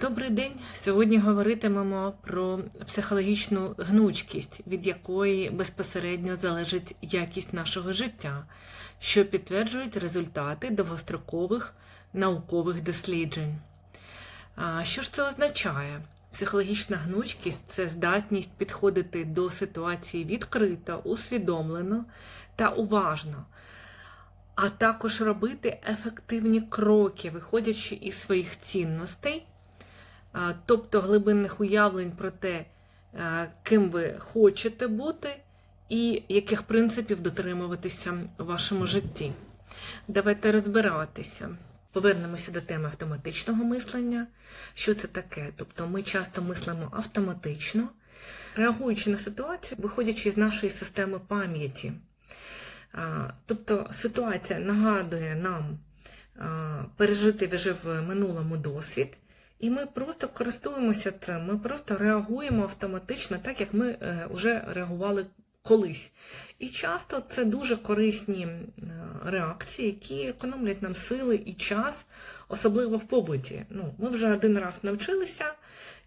Добрий день. Сьогодні говоритимемо про психологічну гнучкість, від якої безпосередньо залежить якість нашого життя, що підтверджують результати довгострокових наукових досліджень. Що ж це означає? Психологічна гнучкість це здатність підходити до ситуації відкрито, усвідомлено та уважно, а також робити ефективні кроки, виходячи із своїх цінностей тобто глибинних уявлень про те, ким ви хочете бути, і яких принципів дотримуватися у вашому житті. Давайте розбиратися. Повернемося до теми автоматичного мислення. Що це таке? Тобто ми часто мислимо автоматично, реагуючи на ситуацію, виходячи з нашої системи пам'яті. Тобто ситуація нагадує нам пережити вже в минулому досвід, і ми просто користуємося цим, ми просто реагуємо автоматично, так як ми вже реагували колись. І часто це дуже корисні е, реакції, які економлять нам сили і час, особливо в побуті. Ну, Ми вже один раз навчилися,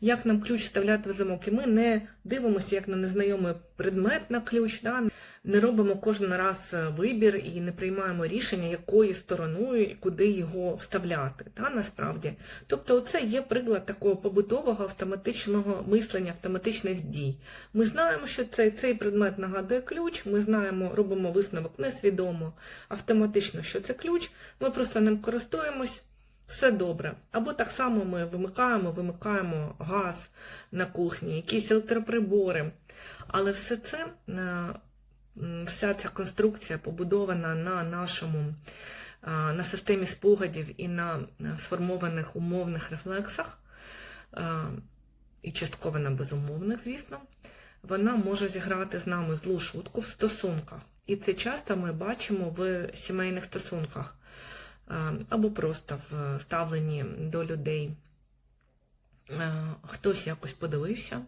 як нам ключ вставляти в замок, і ми не дивимося як на незнайомий предмет на ключ, да? Не робимо кожен раз вибір і не приймаємо рішення, якою стороною і куди його вставляти. Та, насправді. Тобто, це є приклад такого побутового автоматичного мислення, автоматичних дій. Ми знаємо, що цей, цей предмет нагадує ключ, ми знаємо, робимо висновок несвідомо, автоматично, що це ключ, ми просто ним користуємось. Все добре. Або так само ми вимикаємо, вимикаємо газ на кухні, якісь електроприбори. Але все це, вся ця конструкція побудована на нашому, на системі спогадів і на сформованих умовних рефлексах, і частково на безумовних, звісно, вона може зіграти з нами злу шутку в стосунках. І це часто ми бачимо в сімейних стосунках або просто в ставленні до людей. Хтось якось подивився,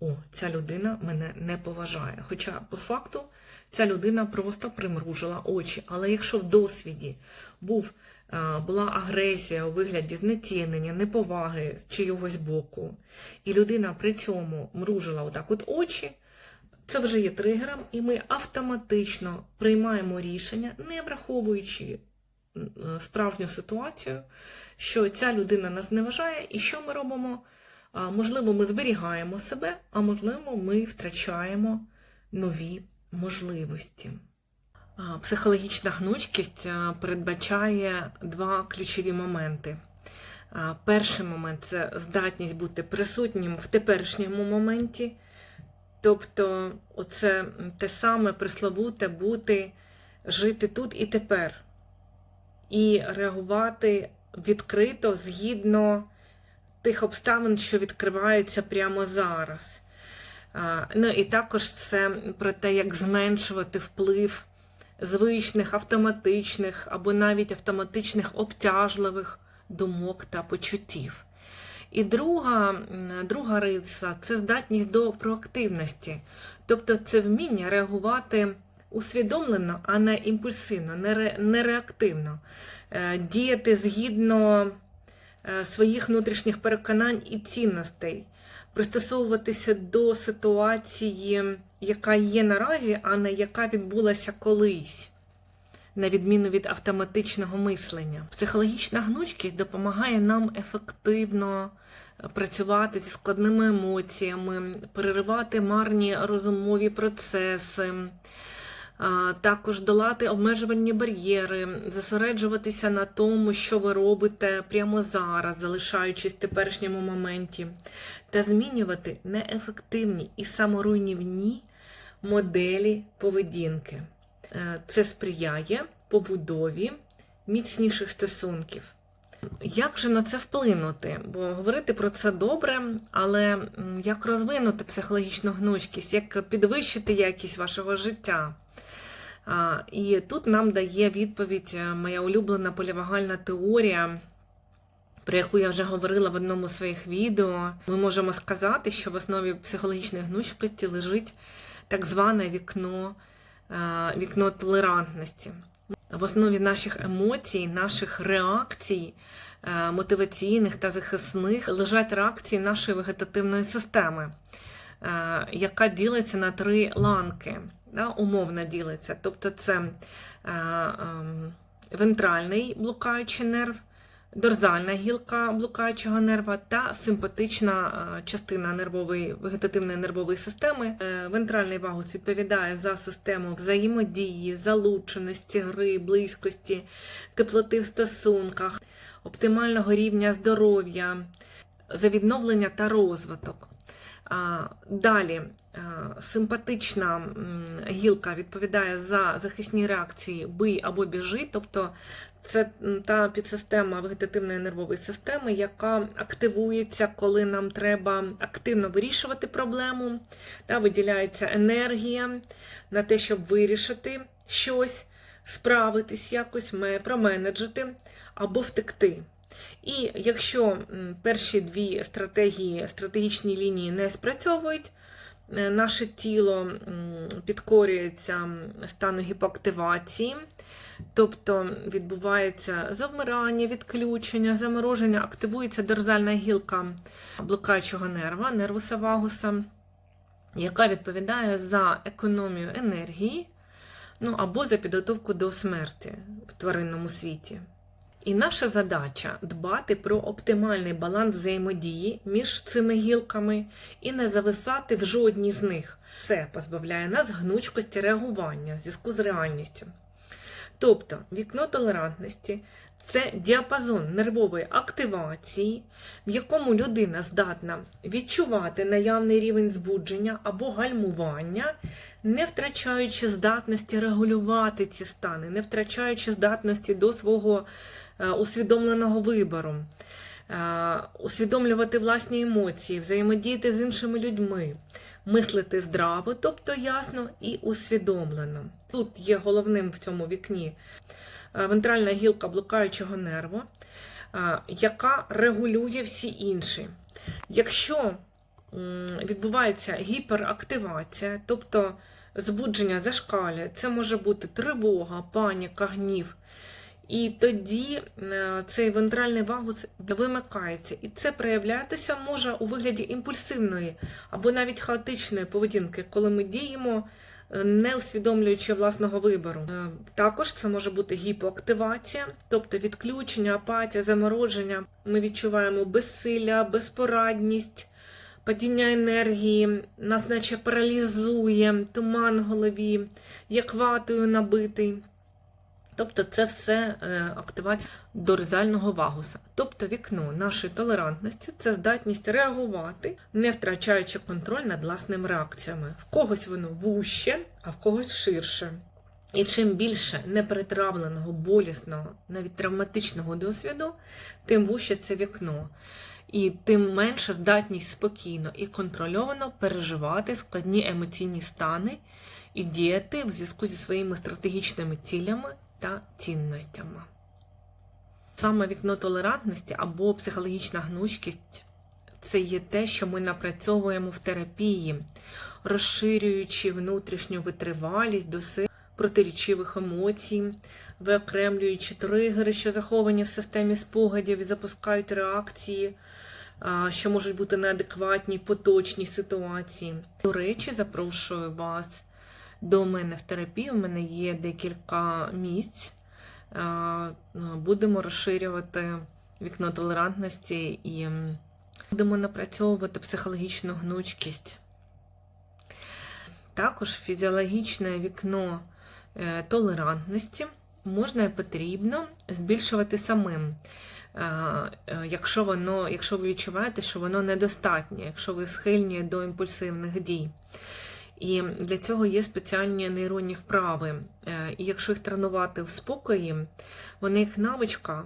о, ця людина мене не поважає. Хоча, по факту, ця людина просто примружила очі. Але якщо в досвіді був, була агресія у вигляді знецінення, неповаги з чийогось боку, і людина при цьому мружила отак от очі, це вже є тригером, і ми автоматично приймаємо рішення, не враховуючи справжню ситуацію, що ця людина нас не вважає, і що ми робимо? Можливо, ми зберігаємо себе, а можливо, ми втрачаємо нові можливості. Психологічна гнучкість передбачає два ключові моменти. Перший момент це здатність бути присутнім в теперішньому моменті. Тобто, оце те саме присловуте бути, жити тут і тепер, і реагувати відкрито згідно тих обставин, що відкриваються прямо зараз. Ну і також це про те, як зменшувати вплив звичних, автоматичних або навіть автоматичних обтяжливих думок та почуттів. І друга друга риса це здатність до проактивності, тобто це вміння реагувати усвідомлено, а не імпульсивно, не реактивно, е, діяти згідно своїх внутрішніх переконань і цінностей, пристосовуватися до ситуації, яка є наразі, а не яка відбулася колись на відміну від автоматичного мислення. Психологічна гнучкість допомагає нам ефективно працювати зі складними емоціями, переривати марні розумові процеси. Також долати обмежувальні бар'єри, зосереджуватися на тому, що ви робите прямо зараз, залишаючись в теперішньому моменті, та змінювати неефективні і саморуйнівні моделі поведінки. Е, це сприяє побудові міцніших стосунків. Як же на це вплинути? Бо говорити про це добре, але як розвинути психологічну гнучкість, як підвищити якість вашого життя? І тут нам дає відповідь е, моя улюблена полівагальна теорія, про яку я вже говорила в одному з своїх відео. Ми можемо сказати, що в основі психологічної гнучкості лежить так зване вікно вікно толерантності. В основі наших емоцій, наших реакцій е, мотиваційних та захисних лежать реакції нашої вегетативної системи, е, яка ділиться на три ланки, да, умовно ділиться. Тобто це е, ем, вентральний блукаючий нерв, дорзальна гілка блукаючого нерва та симпатична е, частина нервової вегетативної нервової системи. Е, Вентральний вагус відповідає за систему взаємодії, залученості, гри, близькості, теплоти в стосунках, оптимального рівня здоров'я, за відновлення та розвиток. Далі симпатична гілка відповідає за захисні реакції бий або біжи, тобто це та підсистема вегетативної нервової системи, яка активується, коли нам треба активно вирішувати проблему, та виділяється енергія на те, щоб вирішити щось, справитись якось, ме- променеджити або втекти. І якщо перші дві стратегії, стратегічні лінії не спрацьовують, е, наше тіло підкорюється стану гіпоактивації, тобто відбувається завмирання, відключення, замороження, активується дерзальна гілка блукаючого нерва, нервуса вагуса, яка відповідає за економію енергії, ну або за підготовку до смерті в тваринному світі. І наша задача дбати про оптимальний баланс взаємодії між цими гілками і не зависати в жодній з них. Це позбавляє нас гнучкості реагування в зв'язку з реальністю. Тобто, вікно толерантності це діапазон нервової активації, в якому людина здатна відчувати наявний рівень збудження або гальмування, не втрачаючи здатності регулювати ці стани, не втрачаючи здатності до свого усвідомленого вибору, е, усвідомлювати власні емоції, взаємодіяти з іншими людьми, мислити здраво, тобто ясно і усвідомлено. Тут є головним в цьому вікні е, вентральна гілка блукаючого нерву, е, яка регулює всі інші. Якщо відбувається гіперактивація, тобто збудження зашкалює, це може бути тривога, паніка, гнів. І тоді е, цей вентральний вагус вимикається, і це проявлятися може у вигляді імпульсивної або навіть хаотичної поведінки, коли ми діємо, е, не усвідомлюючи власного вибору. Е, Також це може бути гіпоактивація, тобто відключення, апатія, замородження. Ми відчуваємо безсилля, безпорадність, падіння енергії, нас наче паралізує, туман в голові, як ватою набитий. Тобто це все е, активація дорзального вагуса. Тобто вікно нашої толерантності це здатність реагувати, не втрачаючи контроль над власними реакціями. В когось воно вуще, а в когось ширше. І чим більше неперетравленого, болісного, навіть травматичного досвіду, тим вуще це вікно. І тим менше здатність спокійно і контрольовано переживати складні емоційні стани і діяти в зв'язку зі своїми стратегічними цілями та цінностями. Саме вікно толерантності або психологічна гнучкість це є те, що ми напрацьовуємо в терапії, розширюючи внутрішню витривалість до сил протирічивих емоцій, виокремлюючи тригери, що заховані в системі спогадів і запускають реакції, що можуть бути неадекватні в поточній ситуації. До речі, запрошую вас до мене в терапію. У мене є декілька місць. Будемо розширювати вікно толерантності і будемо напрацьовувати психологічну гнучкість. Також фізіологічне вікно е, толерантності можна і потрібно збільшувати самим. Е, е, Якщо воно, якщо ви відчуваєте, що воно недостатнє, якщо ви схильні до імпульсивних дій. І для цього є спеціальні нейронні вправи. Е, І якщо їх тренувати в спокої, вони як навичка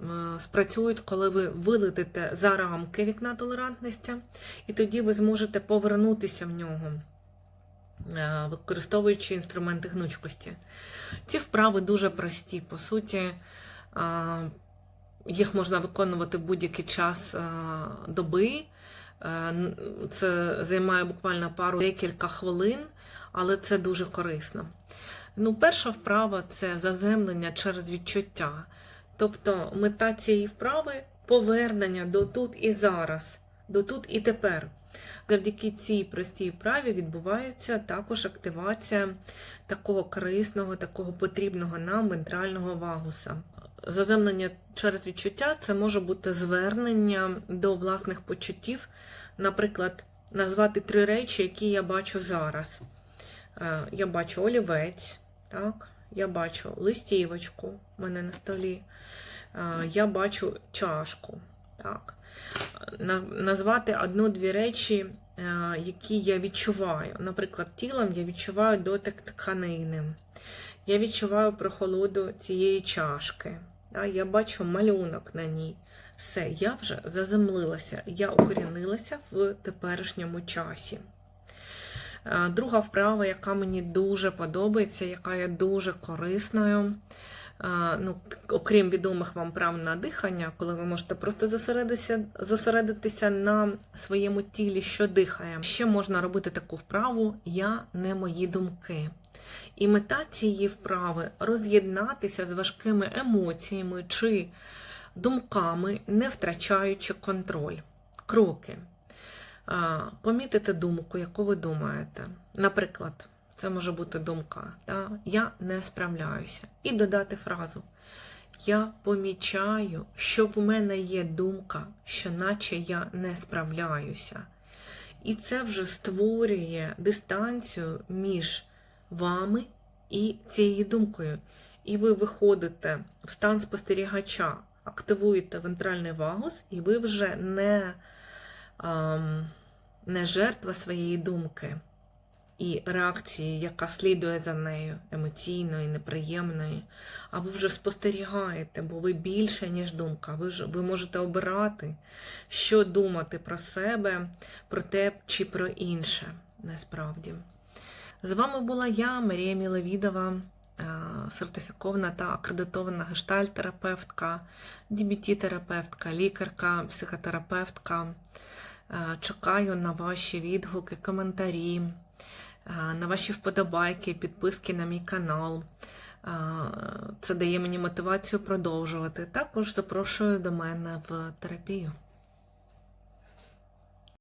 е, спрацюють, коли ви вилетите за рамки вікна толерантності, і тоді ви зможете повернутися в нього, е, використовуючи інструменти гнучкості. Ці вправи дуже прості. По суті, їх можна виконувати в будь-який час доби. Е, Це займає буквально пару декілька хвилин, але це дуже корисно. Ну, перша вправа це заземлення через відчуття. Тобто мета цієї вправи повернення до тут і зараз, до тут і тепер. Завдяки цій простій вправі відбувається також активація такого корисного, такого потрібного нам вентрального вагуса. Заземлення через відчуття це може бути звернення до власних почуттів, наприклад, назвати три речі, які я бачу зараз. Е, Я бачу олівець, так? я бачу листівочку в мене на столі, Е, я бачу чашку. Так? Назвати одну-дві речі, е, які я відчуваю. Наприклад, тілом я відчуваю дотик тканини. Я відчуваю прохолоду цієї чашки. А, Я бачу малюнок на ній. Все, я вже заземлилася, я укорінилася в теперішньому часі. Друга вправа, яка мені дуже подобається, яка є дуже корисною. Ну, окрім відомих вам прав на дихання, коли ви можете просто зосередитися, зосередитися на своєму тілі, що дихає. Ще можна робити таку вправу Я не мої думки. І мета цієї вправи роз'єднатися з важкими емоціями чи думками, не втрачаючи контроль. Кроки. Помітити думку, яку ви думаєте. Наприклад, це може бути думка, да? я не справляюся. І додати фразу. Я помічаю, що в мене є думка, що наче я не справляюся. І це вже створює дистанцію між вами і цією думкою. І ви виходите в стан спостерігача, активуєте вентральний вагус, і ви вже не, ам, не жертва своєї думки і реакції, яка слідує за нею, емоційної, неприємної. А ви вже спостерігаєте, бо ви більше, ніж думка. Ви, ж, ви можете обирати, що думати про себе, про те чи про інше, насправді. З вами була я, Марія Міловідова, е, сертифікована та акредитована гештальтерапевтка, DBT-терапевтка, лікарка, психотерапевтка. Е, Чекаю на ваші відгуки, коментарі, е, на ваші вподобайки, підписки на мій канал. Це дає мені мотивацію продовжувати. Також запрошую до мене в терапію.